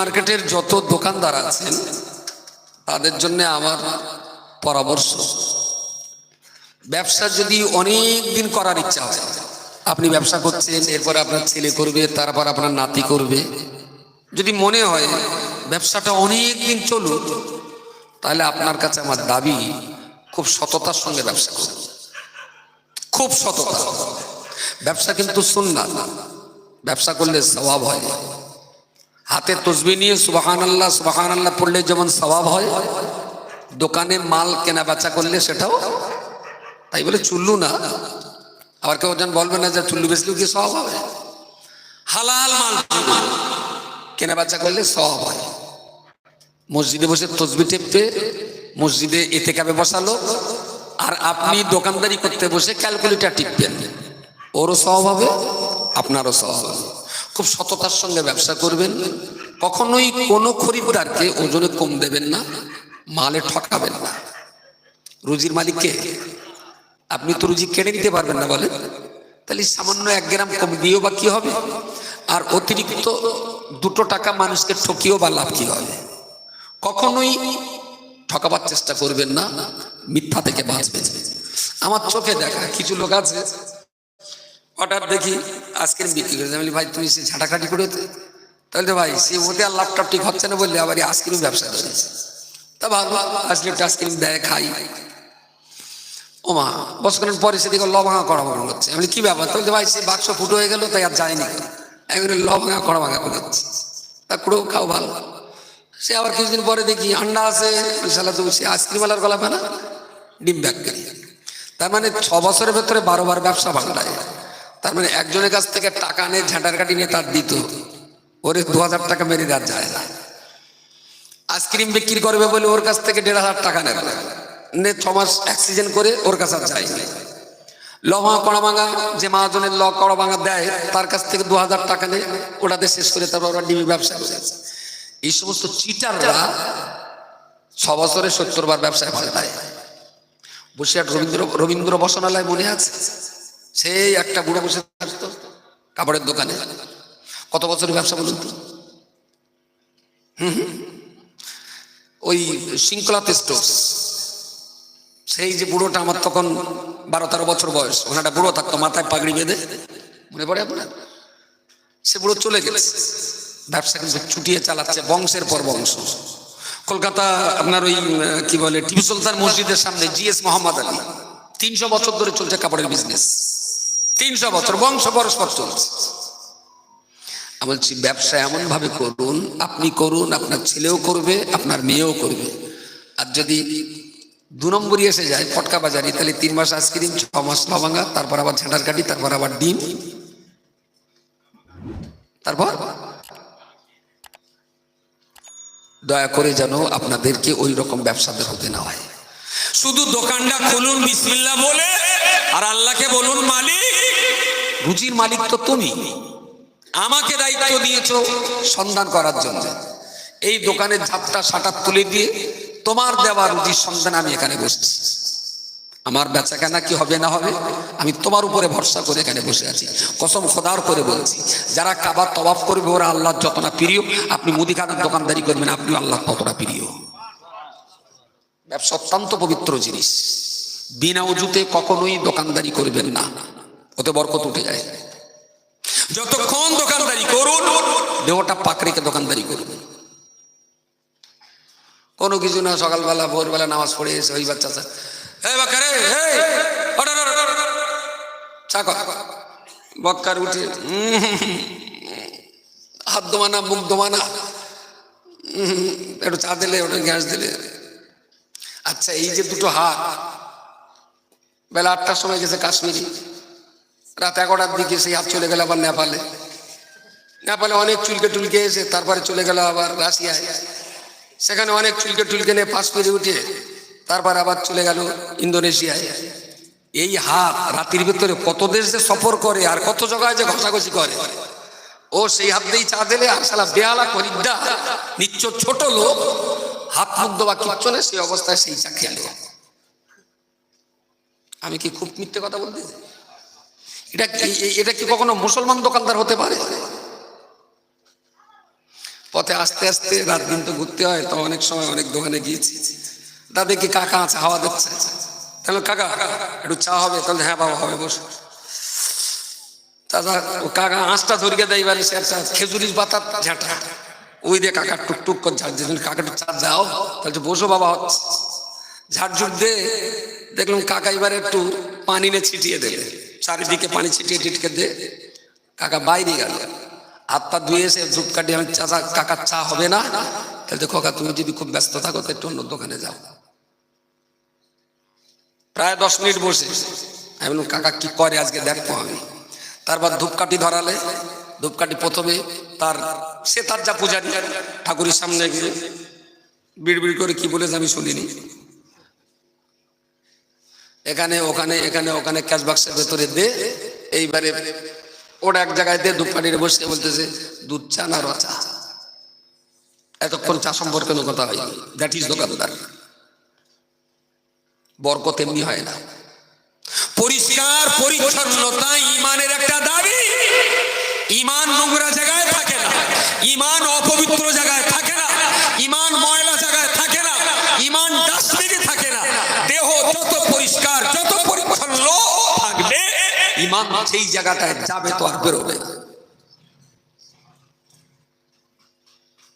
মার্কেটের যত দোকানদার আছেন, তাদের জন্য আমার পরামর্শ, ব্যবসা যদি অনেক দিন করার ইচ্ছা হয়, আপনি ব্যবসা করছেন, এরপর আপনার ছেলে করবে, তারপর আপনার নাতি করবে, যদি মনে হয় ব্যবসাটা অনেক দিন চলুক, তাহলে আপনার কাছে আমার দাবি, খুব সততার সঙ্গে ব্যবসা করুন। খুব সততা। ব্যবসা কিন্তু শুননা ব্যবসা করলে স্বভাব হয়। হাতে তসবি নিয়ে সুবাহান আল্লাহ সুবাহান আল্লাহ পড়লে যেমন স্বভাব হয়, দোকানে মাল কেনা বেচা করলে সেটাও তাই বলে চুল্লু না। আবার কেউ যেন বলবে না যে চুল্লু বেচলেও কি স্বভাব হবে? হালাল মাল কেনা বেচা করলে স্বভাব হয়। মসজিদে বসে তসবি টেপতে মসজিদে এতে কাবে বসালো, আর আপনি দোকানদারি করতে বসে ক্যালকুলেটার টিপবেন। ওরও স্বভাব হবে, আপনারও স্বভাব হবে। খুব সততার সঙ্গে ব্যবসা করবেন। কখনোই কোনো খরিপুরারকে ওজনে কম দেবেন না, মালে ঠকাবেন না। রুজির মালিককে আপনি তো রুজি কেড়ে নিতে পারবেন না বলেন। তাহলে সামান্য এক গ্রাম কম দিয়েও বা কি হবে? আর অতিরিক্ত দুটো টাকা মানুষকে ঠকিয়েও বা লাভ কি হবে? কখনোই ঠকাবার চেষ্টা করবেন না, মিথ্যা থেকে বাঁচবেন। আমার চোখে দেখা কিছু লোক আছে হঠাৎ দেখি আজকের বিক্রি করে আমি বলি, ভাই তুমি সে ঝাঁটাখাটি করে। তাহলে তো ভাই সে ওতে আর ল্যাপটপ ঠিক হচ্ছে না বললে আবার আইসক্রিম ব্যবসা করেছে তা ভালো একটা আইসক্রিম দেয় খাই। ও মা বছরের পরে সেদিকে ল ভাঙা করা ভাঙা করছে। আমি কি ব্যাপার? তাহলে ভাই সে বাক্স ফুটো হয়ে গেল তাই আর যায়নি একবারে বলি, ল ভাঙা করা যাচ্ছে তা কুড়েও খাও ভালো। সে আবার কিছুদিন পরে দেখি আন্ডা আছে। সালা তো সে আইসক্রিমওয়ালার গলা না ডিম ব্যাগ করি। তার মানে ছ বছরের ভেতরে বারো বার ব্যবসা বাংলায়। তার মানে একজনের কাছ থেকে টাকা নিয়ে ঝাঁটার কাটি নিয়ে তার দিত। ওরে দু হাজার টাকা মেরে দেওয়া যায় না আইসক্রিম বিক্রি করবে বলে ওর কাছ থেকে দেড় হাজার টাকা নেবে। নে ছ মাস অ্যাক্সিডেন্ট করে ওর কাছে আর যায়নি ল ভাঙা কড়া ভাঙা যে মহাজনের ল কড়া ভাঙা দেয়, তার কাছ থেকে দু হাজার টাকা নেয় ওটাতে শেষ করে তারপর ওরা ডিমি ব্যবসা করেছে এই সমস্ত চিটাররা ছ বছরে সত্তর বার ব্যবসায় পাল্টায় বসিরহাট রবীন্দ্র রবীন্দ্র বসনালয় মনে আছে? সেই একটা বুড়ো বসে থাকতো কাপড়ের দোকানে। কত বছরের ব্যবসা বলুন তো। ওই শৃঙ্খলা স্টোর্স সেই যে বুড়োটা আমার তখন বারো তেরো বছর বয়স ওনাটা বুড়ো থাকতো, মাথায় পাগড়ি বেঁধে। মনে পড়ে আপনার? সে বুড়ো চলে গেছে। ব্যবসা কিন্তু ছুটিয়ে চালাচ্ছে বংশের পর বংশ। কলকাতা আপনার ওই কি বলে, টিপু সুলতান মসজিদের সামনে জিএস মোহাম্মদ আলী। তিনশো বছর ধরে চলছে কাপড়ের বিজনেস তিনশো বছর, বংশ পরস্পর চলছে। আমি বলছি, ব্যবসা এমন ভাবে করুন, আপনি করুন, আপনার ছেলেও করবে, আপনার মেয়েও করবে। আর যদি দু নম্বরই এসে যায় ফটকা বাজারি, তাহলে তিন মাস আইসক্রিম, ছ মাস লবাঙ্গা, তারপর আবার ঝাঁটার কাটি তারপর আবার ডিম। তারপর? দয়া করে যেন আপনাদেরকে ওই রকম ব্যবসাদের হতে না হয়। শুধু দোকানটা খুলুন, বিসমিল্লাহ বলে। আর আল্লাহকে বলুন, মালিক, রুজির মালিক তো তুমি। আমাকে দায়িত্ব দিয়েছ সন্ধান করার জন্য। এই দোকানের ঝাপটা সাটার তুলে দিয়ে তোমার দেওয়া রুজির সন্ধান আমি এখানে বসছি। আমার বেচা কেনা কি হবে না হবে, আমি তোমার উপরে ভরসা করে এখানে বসে আছি। কসম খোদার করে বলছি, যারা কাবার তবাব করবে, ওরা আল্লাহর যতটা প্রিয়, আপনি মুদিখানার দোকানদারি করবেন আপনি আল্লাহ ততটা প্রিয়। ব্যবসা অত্যন্ত পবিত্র জিনিস। বিনা উজুতে কখনোই দোকানদারি করবেন না। ওতে বরকত উঠে যায়। যতক্ষণ দোকানদারি করুন, দেহটা পাক দোকানদারি করবে কোনো কিছু না, সকালবেলা, ভোরবেলা নামাজ পড়ে এসে ওই বাচ্চা চা এই বাক্কারে উঠে হাত দোমানা, মুখ দোমানা। একটু চা দিলে ওটা গ্যাস দিলে। আচ্ছা এই যে দুটো হাত বেলা আটটার সময় গেছে কাশ্মীরি। রাত এগারোটার দিকে সেই হাত চলে গেল আবার নেপালে। নেপালে অনেক চুলকে টুলকে এসে তারপরে চলে গেল আবার রাশিয়ায়। সেখানে অনেক চুলকে টুলকে নিয়ে পাস করে উঠে তারপর আবার চলে গেল ইন্দোনেশিয়ায়। এই হাত রাতির ভিতরে কত দেশ যে সফর করে আর কত জায়গায় যে ঘষাঘষি করে। ও সেই হাত দিয়েই চা দিলে আর সালা বেহালা করিদ্দা নিচ্ছ ছোট লোক, হাত মুখ দেওয়া কিচ্ছু সেই অবস্থায় সেই চা খেলো আমি কি খুব মিথ্যে কথা বলতেছি এটা এটা কি কখনো মুসলমান দোকানদার হতে পারে? পথে আস্তে আস্তে রাত দিন তো ঘুরতে হয়, তো অনেক সময় অনেক দোকানে গিয়েছি। দাদা কি কাকা আছে? হাওয়া দিচ্ছে। তাহলে কাকা, একটু চা হবে, তাহলে হ্যাঁ বাবা হবে, বসে। দাদা কাকা আঁচটা ধরিয়ে দেয় এবারে, সে একটা খেজুরির পাতার ঝাঁটা। ওই দিয়ে কাকা টুকটুক করে ঝাড় দিয়ে কাকা চা দাও, তাহলে বসো বাবা ঝাড় ঝুট দে। দেখলাম কাকা এবারে একটু পানি নিয়ে ছিটিয়ে দেবে। চারিদিকে পানি ছিটিয়ে টিটকে দে। কাকা বাইরে গেল। হাত পা ধুয়ে এসে ধূপ কাটিয়ে আমি, চাচা কাকার চা হবে না? তাহলে কাকা, তুমি যদি খুব ব্যস্ত থাকো তো একটু অন্য দোকানে যাও। প্রায় দশ মিনিট বসে। আমি বললাম, কাকা, কি করে আজকে? দেখব আমি। তারপর ধূপকাঠি ধরালে। ধূপকাঠি প্রথমে তার, সে তার যা পূজারি, ঠাকুরের সামনে গিয়ে বিড় বিড় করে কি বলেছে আমি শুনিনি। এখানে, ওখানে এখানে, ওখানে ক্যাশ বাক্সের ভেতরে দে। এইবারে ওটা এক জায়গায় দিয়ে ধূপকাঠির বসে বলতেছে, দুধ চা না রচা এতক্ষণ চা সম্পর্কে কথা হয়নি। দ্যাট ইজ দোকানদার। বরকত এমনি হয় না। পরিষ্কার, পরিচ্ছন্নতা ইমানের একটা দাবি। ইমান নোংরা জায়গায় থাকে না। ইমান অপবিত্র জায়গায় থাকে না। সেই জায়গাটায় যাবে তো আর বেরোবে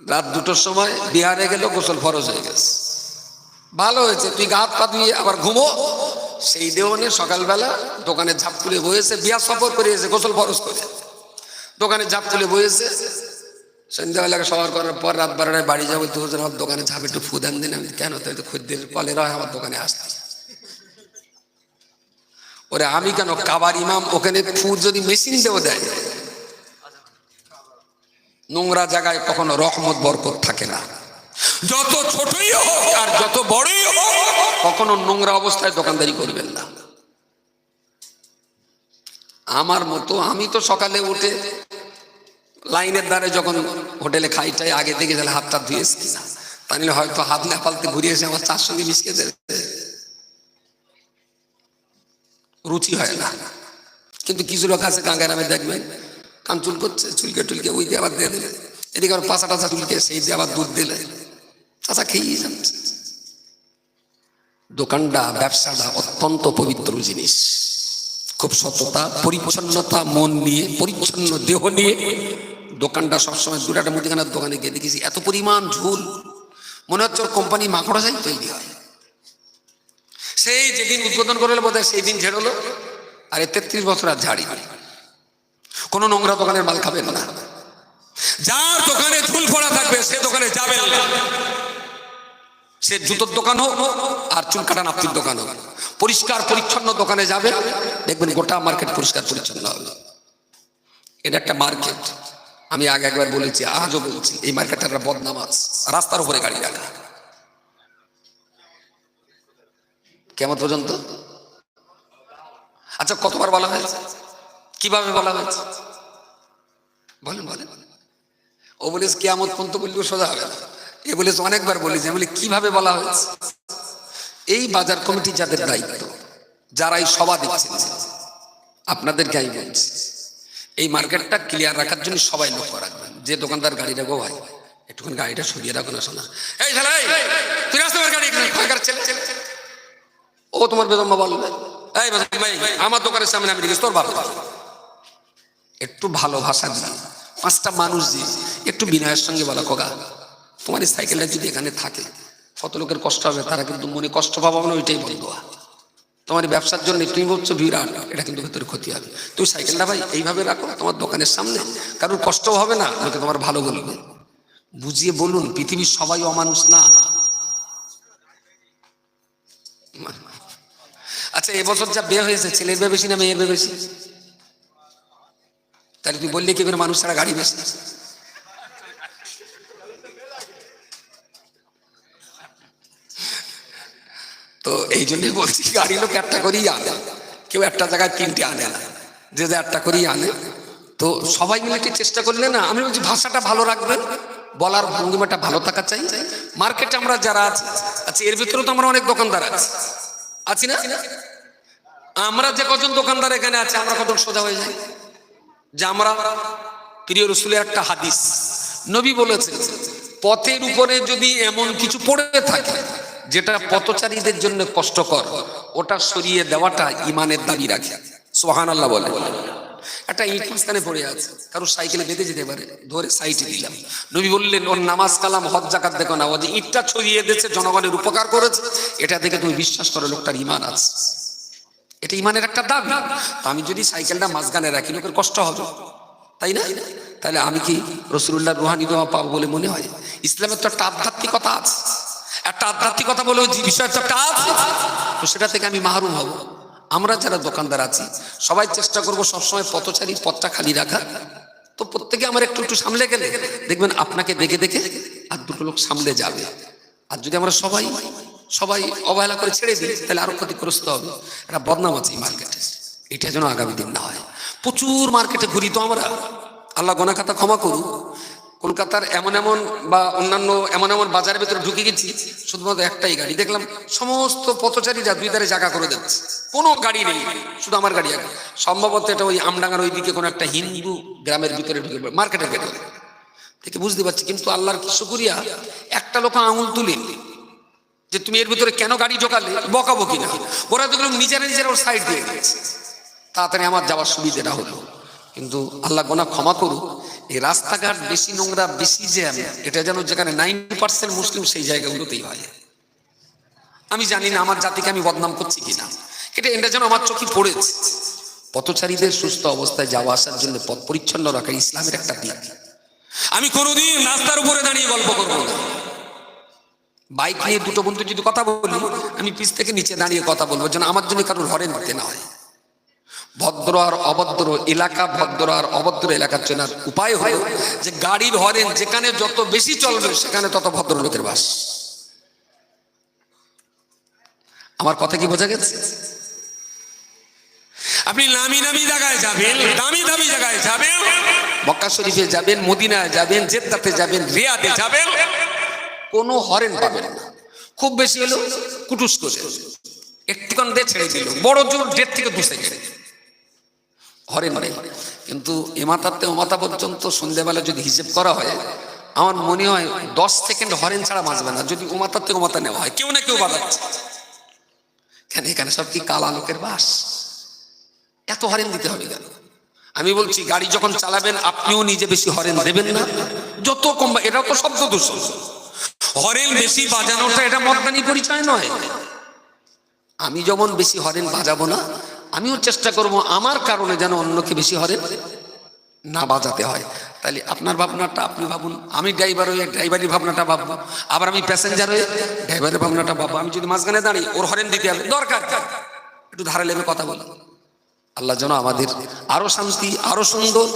রাত দুটোর সময় বিহারে গেল গোসল ফরজ হয়ে গেছে। ভালো হয়েছে, তুই গা হাত পা ধুয়ে আবার ঘুমো। সেই দেওয়ানে সকালবেলা দোকানে ঝাপ তুলে বয়েছে বিয়া সফর করে এসে গোসল ফরজ করে। দোকানে ঝাপ তুলে বয়েছে সন্ধ্যাবেলাকে সবার করার পর রাত বারোটায় বাড়ি যাব, তো হুজুর আমার দোকানে ঝাপ একটু ফুদান দিন, আমি কেন? তাই তো খদ্দের কলেরা হয়, আমার দোকানে আসতে ওরে, আমি কেন কাবার ইমাম? ওখানে ফু যদি মেশিন দেও দেয়। নোংরা জায়গায় কখনো রহমত, বরকত থাকে না। যত ছোটই হোক আর যত বড়ই হোক, কখনো নোংরা অবস্থায় দোকানদারি করবেন না। আমার মতো, আমি তো সকালে উঠে লাইনের দ্বারে যখন হোটেলে খাইটাই আগে থেকে তাহলে হাতটা ধুয়ে এসছি না। তাহলে হয়তো হাত না পালতে ঘুরিয়ে এসে আমার চার সঙ্গে মিশকে দেবে। রুচি হয় না। কিন্তু কিছু লোক আছে কাঙ্গারামে দেখবেন, কান চুল করছে, চুলকে টুলকে ওই দিয়ে আবার দিয়ে দিলে। এদিকে আবার পাশা টাচা চুলকে সেই দিয়ে আবার দুধ দিলে। চাচা খেয়েই যাচ্ছে দোকানটা, ব্যবসাটা অত্যন্ত পবিত্র জিনিস। খুব সততা, পরিচ্ছন্নতা, মন নিয়ে, পরিচ্ছন্ন দেহ নিয়ে দোকানটা সবসময় দুটাটা মুদিখানার দোকানে গিয়ে দেখেছি। এত পরিমাণ ঝুল। মনে হচ্ছে ওর কোম্পানি মাকড়া যাই তৈরি হয়। সেই যেদিন উদ্বোধন করল বোধ সেই দিন ঝেড়লো। আর এ তেত্রিশ বছর আর ঝাড়ি কোনো নোংরা দোকানের মাল খাবেন না। যার দোকানে ঝুল পড়া থাকবে, সে দোকানে যাবেন না। সে জুতোর দোকান হোক আর চুল কাটা নাপির দোকান হোক। পরিষ্কার পরিচ্ছন্ন দোকানে যাবে। দেখবেন গোটা মার্কেট পরিষ্কার পরিচ্ছন্ন। হবে এটা একটা মার্কেট। আমি আগে একবার বলেছি, আজও বলছি, এই মার্কেটটা একটা বদনাম আছে। রাস্তার উপরে গাড়ি রাখা। কেমন পর্যন্ত? আচ্ছা কতবার বলা হয়েছে? কীভাবে বলা হয়েছে? বলেন বলেন। ও বলিস কেয়ামত পর্যন্ত বললেও সোজা হবে না। এ বলিস অনেকবার বলেছি। আমি বলি, কীভাবে বলা হয়েছে? এই বাজার কমিটি যাদের দায়িত্ব যারা এই সভা দিচ্ছেন আপনাদেরকে আমি বলছি, এই মার্কেটটা ক্লিয়ার রাখার জন্য সবাই লক্ষ্য রাখবেন। যে দোকানদার গাড়ি রাখব ভাই, একটুখানি গাড়িটা সরিয়ে রাখো না, শোনা। এই ছেলে তুই আসতে গাড়ি ছেলে। ও তোমার বেদম্বা বলবে, এই ভাই, আমার দোকানের সামনে আমি দেখিস তোর ভালো একটু ভালো ভাষা দিয়ে পাঁচটা মানুষ দিয়ে একটু বিনয়ের সঙ্গে বলা, খোকা, তোমার এই সাইকেলটা যদি এখানে থাকে, কত লোকের কষ্ট হবে, তারা কিন্তু মনে কষ্ট পাবো না, ওইটাই বন্ধ তোমার ব্যবসার জন্য তুমি বলছো বিরাট, এটা কিন্তু ভেতরে ক্ষতি হবে। তুমি সাইকেলটা ভাই এইভাবে রাখো, তোমার দোকানের সামনে। কারোর কষ্ট হবে না, লোকে তোমার ভালো বলবে। বুঝিয়ে বলুন, পৃথিবীর সবাই অমানুষ না আচ্ছা এবছর যা বিয়ে হয়েছে, ছেলের বেশি না মেয়ের বেশি? তাহলে তুই বললি কি করে মানুষ ছাড়া গাড়ি বেশি? তো এই জন্যই বলছি, গাড়ি লোক একটা করেই আনে। কেউ একটা জায়গায় তিনটে আনে না। যে যে একটা করেই আনে। তো সবাই মিলে একটু চেষ্টা করলে না, আমি বলছি ভাষাটা ভালো রাখবেন। বলার ভঙ্গিমাটা ভালো থাকা চাই। মার্কেটে আমরা যারা আছি আচ্ছা এর ভিতরে তো আমরা অনেক দোকানদার আছি। আছি না? আমরা যে কজন দোকানদার এখানে আছে, আমরা কত সোজা হয়ে যাই? যে আমরা প্রিয় রসুলের একটা হাদিস। নবী বলেছে পথের উপরে যদি এমন কিছু পড়ে থাকে, যেটা পথচারীদের জন্য কষ্টকর, ওটা সরিয়ে দেওয়াটা ইমানের দাবি রাখে। সোহান আল্লাহ বলে। একটা ইট মাঝখানে পড়ে আছে কারও সাইকেলে বেঁধে যেতে পারে, ধরে সাইটে দিলাম। নবী বললেন, ওর নামাজ কালাম, হজ, জাকাত দেখো না ও যে ইটটা ছড়িয়ে দিয়েছে, জনগণের উপকার করেছে, এটা দেখে তুমি বিশ্বাস করো লোকটার ইমান আছে। এটা ইমানের একটা দাবি। আমি যদি সাইকেলটা মাঝখানে রাখি, লোকের কষ্ট হবে। তাই না? তাহলে আমি কি রসুল্লাহ রুহানি দোয়া পাবো বলে মনে হয়? ইসলামের তো একটা আধ্যাত্মিকতা আছে। একটা আধ্যাত্মিকতা বলে বিষয় তো একটা আছে। তো সেটা থেকে আমি মাহরুম হব। আমরা যারা দোকানদার আছি, সবাই চেষ্টা করব সবসময় পথচারী পথটা খালি রাখা। তো প্রত্যেকে আমার একটু একটু সামলে গেলে, দেখবেন আপনাকে দেখে দেখে আর দুটো লোক সামলে যাবে। আর যদি আমরা সবাই সবাই অবহেলা করে ছেড়ে দিই তাহলে আরও ক্ষতিগ্রস্ত হবে। একটা বদনাম আছে এই মার্কেটে এটা যেন আগামী দিন না হয়। প্রচুর মার্কেটে ঘুরি তো আমরা। আল্লাহ গোনা খাতা ক্ষমা করুক। কলকাতার এমন এমন বা অন্যান্য এমন এমন বাজারের ভেতরে ঢুকে গেছি, শুধুমাত্র একটাই গাড়ি। দেখলাম সমস্ত পথচারীরা দুই ধারে জায়গা করে দিচ্ছে কোনো গাড়ি নেই, শুধু আমার গাড়ি আগে সম্ভবত এটা ওই আমডাঙ্গার ওই দিকে কোনো একটা হিন্দু গ্রামের ভিতরে ঢুকে মার্কেটের ভেতরে। থেকে বুঝতে পারছি, কিন্তু আল্লাহর কি শুকুরিয়া? একটা লোক আঙুল তুলেনি যে তুমি এর ভিতরে কেন গাড়ি ঢোকালে, বকাবো কিনা? ওরা দেখলাম নিজেরা নিজেরা ওর সাইড দিয়ে দিয়েছে তাড়াতাড়ি আমার যাওয়ার সুবিধাটা হলো। কিন্তু আল্লাহ গোনা ক্ষমা করুক, এই রাস্তাঘাট বেশি নোংরা, বেশি জ্যাম, এটা যেন যেখানে নাইনটি পার্সেন্ট মুসলিম সেই জায়গাগুলোতেই হয়। আমি জানি না আমার জাতিকে আমি বদনাম করছি কিনা। এটা এটা যেন আমার চোখে পড়েছে। পথচারীদের সুস্থ অবস্থায় যাওয়া আসার জন্য পথ পরিচ্ছন্ন রাখা ইসলামের একটা দিক। আমি কোনোদিন রাস্তার উপরে দাঁড়িয়ে গল্প করব না। বাইক নিয়ে দুটো বন্ধু যদি কথা বলি আমি পিছ থেকে নিচে দাঁড়িয়ে কথা বলব যেন আমার জন্য কারোর হরেন দিতে না হয়। ভদ্র আর অভদ্র এলাকা ভদ্র আর অভদ্র এলাকার চেনার উপায় হলো যে গাড়ির হরেন যেখানে যত বেশি চলবে সেখানে তত ভদ্র লোকের বাস। আমার কথা কি বোঝা গেছে? আপনি নামি নামি জায়গায় যাবেন দামি দামি জায়গায় যাবেন। মক্কা শরীফে যাবেন মদিনায় যাবেন জেদ্দাতে যাবেন রিয়াদে যাবেন। কোনো হরেন পাবেন না। খুব বেশি হলো কুটুস করে একটুখান দিয়ে ছেড়ে দিল। বড় জোর দেড় থেকে দু সেকেন্ড হরেন নেই। কিন্তু এমাতাতে ওমাতা পর্যন্ত সন্ধ্যেবেলা যদি হিসেব করা হয়, আমার মনে হয় দশ সেকেন্ড হরেন ছাড়া বাঁচবে না। যদি ওমাতার থেকে ওমাতা নেওয়া হয়, কেউ না কেউ বাজাচ্ছে কেন এখানে সব কি কালা লোকের বাস? এত হরেন দিতে হবে কেন? আমি বলছি, গাড়ি যখন চালাবেন, আপনিও নিজে বেশি হরেন দেবেন না। যত কম এটাও তো শব্দ দূষণ। হরেন বেশি বাজানোটা এটা মর্দানি পরিচয় নয়। আমি যেমন বেশি হরেন বাজাবো না, আমিও চেষ্টা করব আমার কারণে যেন অন্যকে বেশি হরেন না বাজাতে হয়। তাহলে আপনার ভাবনাটা আপনি ভাবুন, আমি ড্রাইভার হয়ে ড্রাইভারের ভাবনাটা ভাববো, আবার আমি প্যাসেঞ্জার হয়ে ড্রাইভারের ভাবনাটা ভাববো। আমি যদি মাঝখানে দাঁড়িয়ে, ওর হরেন দিতে হবে, দরকার। একটু ধারে লেগে কথা বলো। আল্লাহ যেন আমাদের আরও শান্তি, আরও সুন্দর,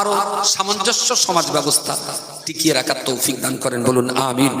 আরও সামঞ্জস্য সমাজ ব্যবস্থা টিকিয়ে রাখার তৌফিক দান করেন। বলুন, আমিন।